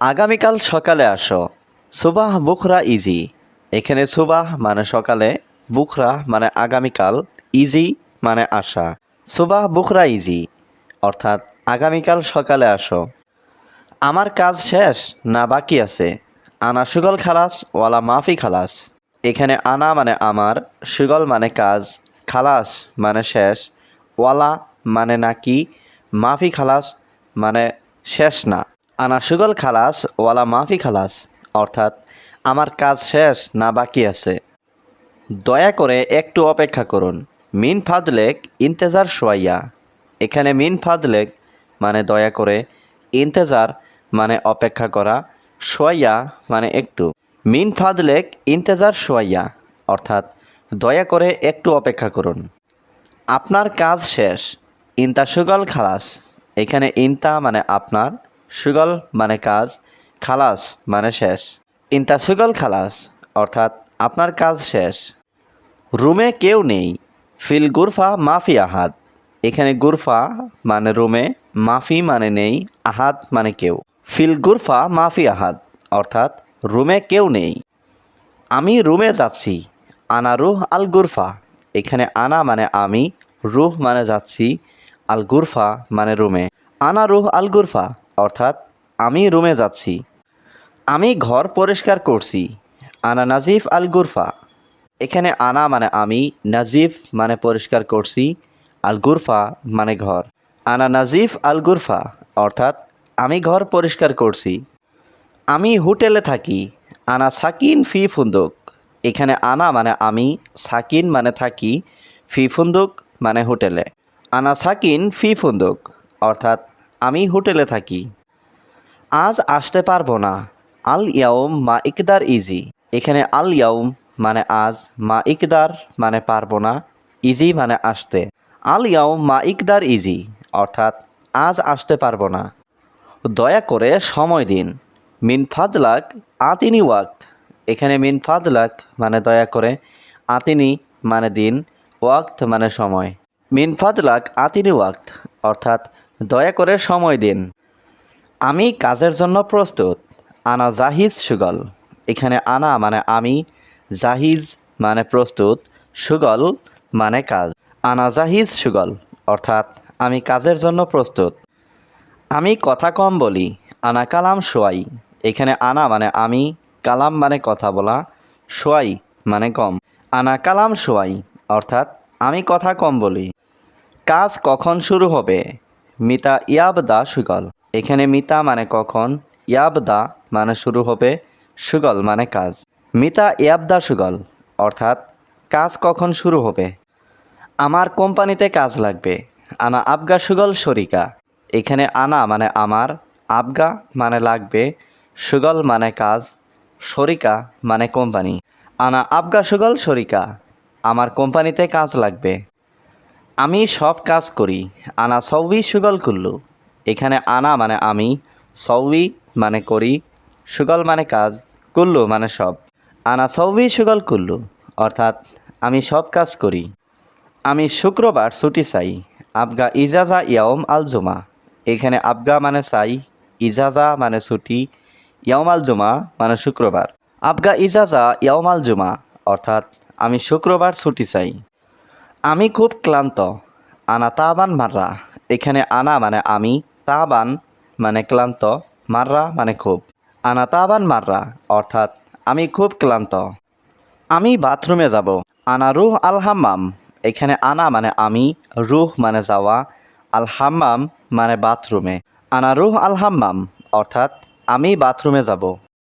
আগামীকাল সকালে আসো। সুবাহ বুখরা ইজি। এখানে সুবাহ মানে সকালে, বুখরা মানে আগামীকাল, ইজি মানে আসা সুবাহ বুখরা ইজি, অর্থাৎ আগামীকাল সকালে আসো। আমার কাজ শেষ না বাকি আছে? আনা সুগল খালাস, ওয়ালা মাফি খালাস। এখানে আনা মানে আমার, সুগল মানে কাজ, খালাস মানে শেষ, ওয়ালা মানে নাকি, মাফি খালাস মানে শেষ না। আনা সুগল খালাস, ওয়ালা মাফি খালাস, অর্থাৎ আমার কাজ শেষ না বাকি আছে। দয়া করে একটু অপেক্ষা করুন। মিন ফাদলেক ইন্তেজার সোয়াইয়া এখানে মিন ফাদলেক মানে দয়া করে, ইন্তেজার মানে অপেক্ষা করা সোয়াইয়া মানে একটু। মিন ফাদলেক ইন্তেজার সোয়াইয়া অর্থাৎ দয়া করে একটু অপেক্ষা করুন। আপনার কাজ শেষ। ইন্তা সুগল খালাস। এখানে ইন্তা মানে আপনার সুগল মানে কাজ, খালাস মানে শেষ। ইন্তা সুগল খালাস, অর্থাৎ আপনার কাজ শেষ। রুমে কেউ নেই, ফিল গুরফা মাফি আহাদ। এখানে গুরফা মানে রুমে, মাফি মানে নেই, আহাদ মানে কেউ। ফিল গুরফা মাফি আহাদ, অর্থাৎ রুমে কেউ নেই। আমি রুমে যাচ্ছি, আনা রুহ আল গুরফা। এখানে আনা মানে আমি, রুহ মানে যাচ্ছি, আল গুরফা মানে রুমে। আনা রুহ আল গুরফা অর্থাৎ আমি রুমে যাচ্ছি। আমি ঘর পরিষ্কার করছি। আনা নাজিফ আল গুরফা এখানে আনা মানে আমি, নাজিফ মানে পরিষ্কার করছি আল গুরফা মানে ঘর। আনা নাজিফ আল গুরফা অর্থাৎ আমি ঘর পরিষ্কার করছি। আমি হোটেলে থাকি। আনা সাকিন ফি ফুন্দুক। এখানে আনা মানে আমি, সাকিন মানে থাকি, ফি ফুন্দুক মানে হোটেলে। আনা সাকিন ফি ফুন্দুক, অর্থাৎ আমি হোটেলে থাকি। আজ আসতে পারব না। আল ইয়াউম মা ইকদার ইজি। এখানে আল ইয়াউম মানে আজ, মা ইকদার মানে পারব না, ইজি মানে আসতে। আল ইয়াউম মা ইকদার ইজি, অর্থাৎ আজ আসতে পারব না। দয়া করে সময় দিন। মিন ফাদলাক আতিনি ওয়াক্ত। এখানে মিন ফাদলাক মানে দয়া করে, আতিনি মানে দিন, ওয়াক্ত মানে সময়। মিন ফাদলাক আতিনি ওয়াক্ত, অর্থাৎ দয়া করে সময় দিন। আমি কাজের জন্য প্রস্তুত। আনা জাহিজ সুগল। এখানে আনা মানে আমি, জাহিজ মানে প্রস্তুত, সুগল মানে কাজ। আনা জাহিজ সুগল, অর্থাৎ আমি কাজের জন্য প্রস্তুত। আমি কথা কম বলি, আনা কালাম সোয়াই এখানে আনা মানে আমি, কালাম মানে কথা বলা সোয়াই মানে কম। আনা কালাম সোয়াই অর্থাৎ আমি কথা কম বলি। কাজ কখন শুরু হবে? মিতা ইয়াবদা সুগল। এখানে মিতা মানে কখন, ইয়াবদা মানে শুরু হবে, সুগল মানে কাজ। মিতা ইয়াবদা সুগল, অর্থাৎ কাজ কখন শুরু হবে? আমার কোম্পানিতে কাজ লাগবে, আনা আবগা সুগল শরিকা। এখানে আনা মানে আমার, আবগা মানে লাগবে, সুগল মানে কাজ, শরিকা মানে কোম্পানি। আনা আবগা সুগল শরিকা, আমার কোম্পানিতে কাজ লাগবে। আমি সব কাজ করি। আনা সৌবি সুগল কুল্লু। এখানে আনা মানে আমি, সৌবি মানে করি, সুগল মানে কাজ, কুল্লু মানে সব। আনা সৌবি সুগল কুল্লু, অর্থাৎ আমি সব কাজ করি। আমি শুক্রবার ছুটি চাই, আবগা ইজাজা ইয়াওম আল জুমা। এখানে আবগা মানে চাই, ইজাজা মানে ছুটি, ইয়াওম আল জুমা মানে শুক্রবার। আবগা ইজাজা ইয়াওম আল জুমা, অর্থাৎ আমি শুক্রবার ছুটি চাই। আমি খুব ক্লান্ত। আনা তাবান মাররা। এখানে আনা মানে আমি, তাবান মানে ক্লান্ত, মাররা মানে খুব। আনা তাবান মাররা, অর্থাৎ আমি খুব ক্লান্ত। আমি বাথরুমে যাব। আনা রুহ আল হাম্মাম এখানে আনা মানে আমি, রুহ মানে যাওয়া। আল হাম্মাম মানে বাথরুমে। আনা রুহ আল হাম্মাম অর্থাৎ আমি বাথরুমে যাব।